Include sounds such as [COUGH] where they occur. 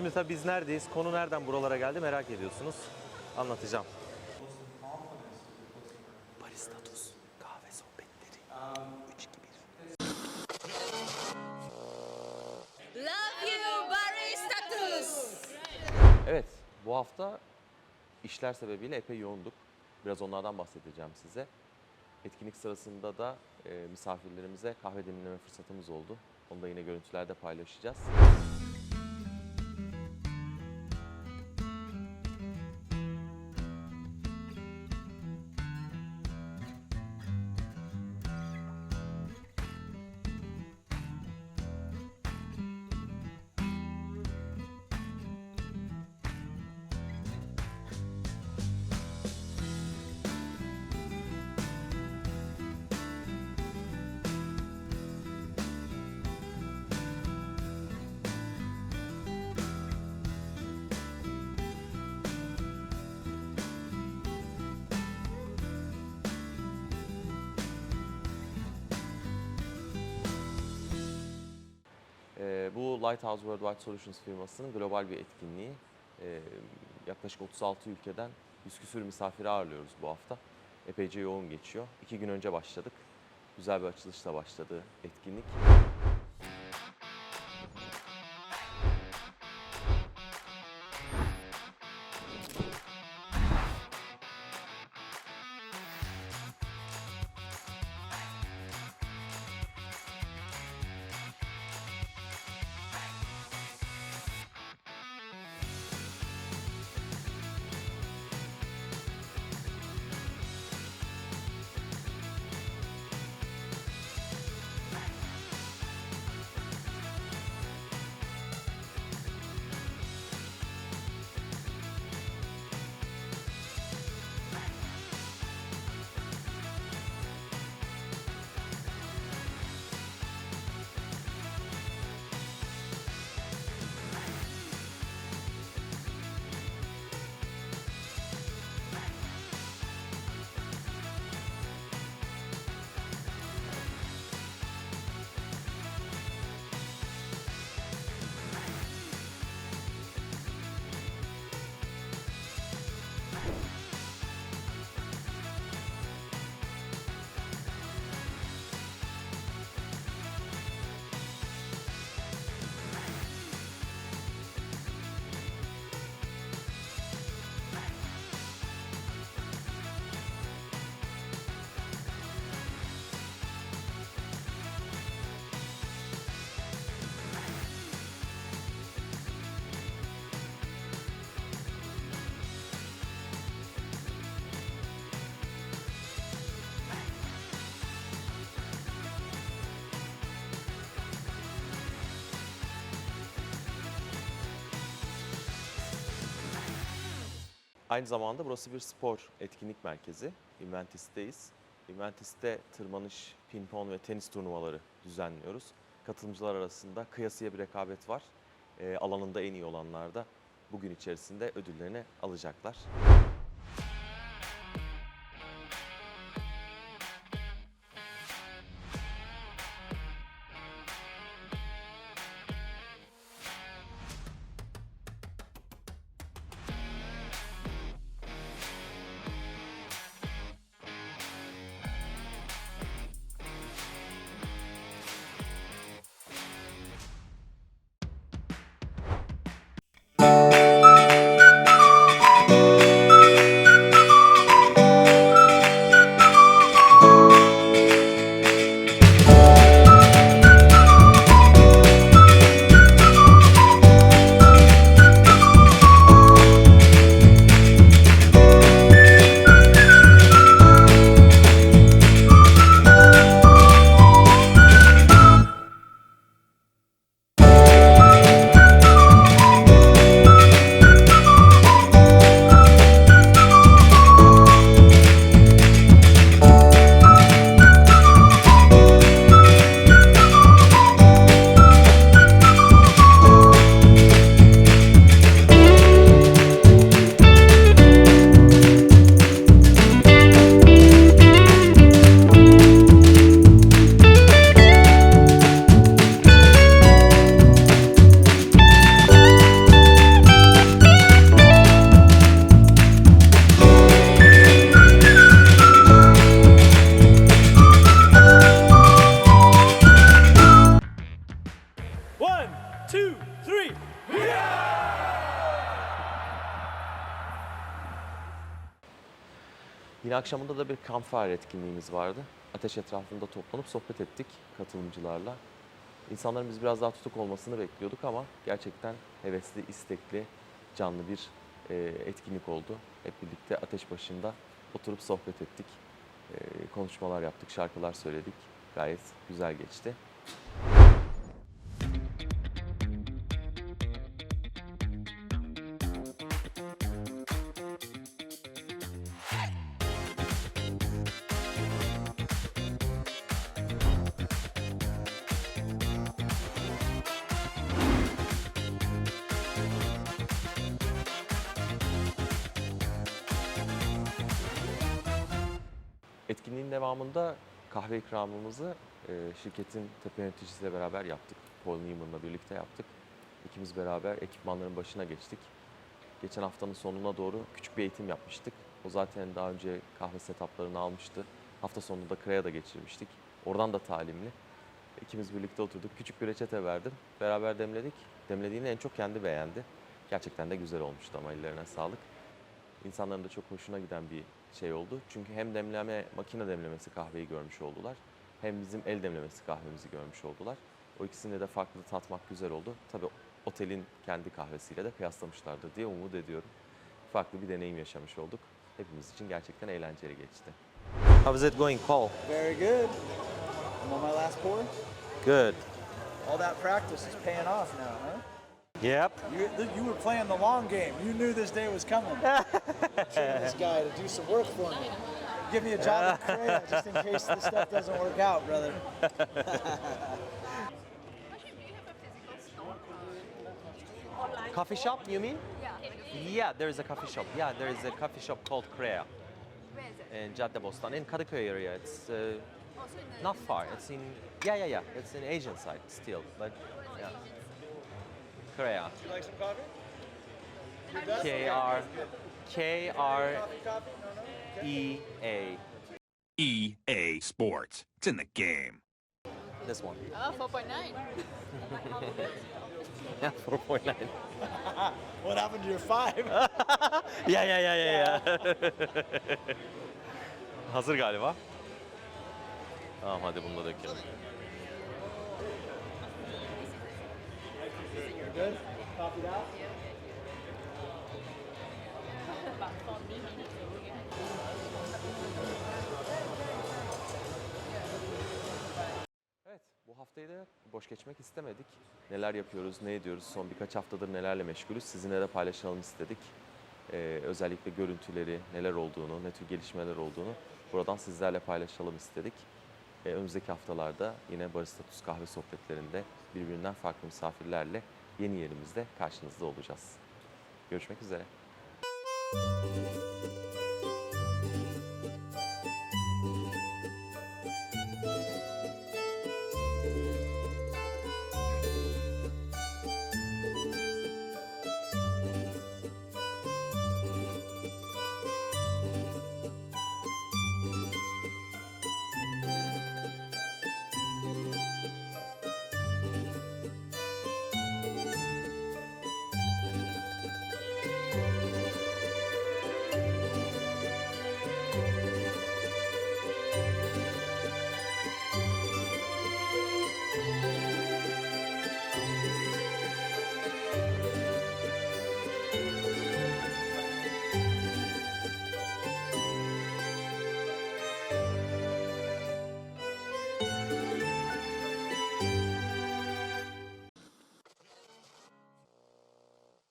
Şimdi tabii biz neredeyiz? Konu nereden buralara geldi merak ediyorsunuz. Anlatacağım. Barista Tuz kahve sohbetleri. 3 2 1. Love you, Baristatus. Evet, bu hafta işler sebebiyle epey yoğunduk. Biraz onlardan bahsedeceğim size. Etkinlik sırasında da e, misafirlerimize kahve demleme fırsatımız oldu. Onu da yine görüntülerde paylaşacağız. Ee, bu Lighthouse Worldwide Solutions firmasının global bir etkinliği. Ee, yaklaşık 36 ülkeden 100 küsür misafiri ağırlıyoruz bu hafta. Epeyce yoğun geçiyor. İki gün önce başladık. Güzel bir açılışla başladı etkinlik. Aynı zamanda burası bir spor etkinlik merkezi. Inventis'teyiz. Inventis'te tırmanış, pimpon ve tenis turnuvaları düzenliyoruz. Katılımcılar arasında kıyasıya bir rekabet var. Ee, alanında en iyi olanlar da bugün içerisinde ödüllerini alacaklar. Akşamında da bir campfire etkinliğimiz vardı. Ateş etrafında toplanıp sohbet ettik katılımcılarla. İnsanların biz biraz daha tutuk olmasını bekliyorduk ama gerçekten hevesli, istekli, canlı bir e, etkinlik oldu. Hep birlikte ateş başında oturup sohbet ettik. E, konuşmalar yaptık, şarkılar söyledik. Gayet güzel geçti. Etkinliğin devamında kahve ikramımızı e, şirketin tepe yöneticisiyle beraber yaptık. Paul Newman'la birlikte yaptık. İkimiz beraber ekipmanların başına geçtik. Geçen haftanın sonuna doğru küçük bir eğitim yapmıştık. O zaten daha önce kahve setuplarını almıştı. Hafta sonunda Krea'da geçirmiştik. Oradan da talimli. İkimiz birlikte oturduk. Küçük bir reçete verdim. Beraber demledik. Demlediğini en çok kendi beğendi. Gerçekten de güzel olmuştu ama ellerine sağlık. İnsanların da çok hoşuna giden bir şey oldu. Çünkü hem demleme, makine demlemesi kahveyi görmüş oldular. Hem bizim el demlemesi kahvemizi görmüş oldular. O ikisini de farklı tatmak güzel oldu. Tabii otelin kendi kahvesiyle de kıyaslamışlardır diye umut ediyorum. Farklı bir deneyim yaşamış olduk. Hepimiz için gerçekten eğlenceli geçti. How is it going, Paul? Very good. I'm on my last pour. Good. All that practice is paying off now, huh? Yep. You, you were playing the long game. You knew this day was coming. [LAUGHS] Training this guy to do some work for me. Give me a job at Korea [LAUGHS] just in case this stuff doesn't work out, brother. [LAUGHS] Coffee shop, you mean? Yeah, Yeah, there is a coffee shop. Yeah, there is a coffee shop called Krea Where is it? in Caddebostan, in Kadıköy area. It's uh, Also in the not far. It's in yeah, yeah, yeah. It's in Asian side still, but yeah. Korea. You like some coffee? K R K R E A. EA E Sports. It's in the game. This one. Oh, 4.9. [LAUGHS] Yeah, four point nine. [LAUGHS] What happened to your five? [LAUGHS] Yeah, yeah, yeah, yeah, yeah. Hazır galiba. Tamam hadi bunu da dökelim. You're good? Coffee out? Evet, bu haftayı da boş geçmek istemedik. Neler yapıyoruz, ne ediyoruz, son birkaç haftadır nelerle meşgulüz sizinle de paylaşalım istedik. Ee, özellikle görüntüleri, neler olduğunu, ne tür gelişmeler olduğunu buradan sizlerle paylaşalım istedik. Ee, önümüzdeki haftalarda yine Baristatus kahve sohbetlerinde birbirinden farklı misafirlerle yeni yerimizde karşınızda olacağız. Görüşmek üzere.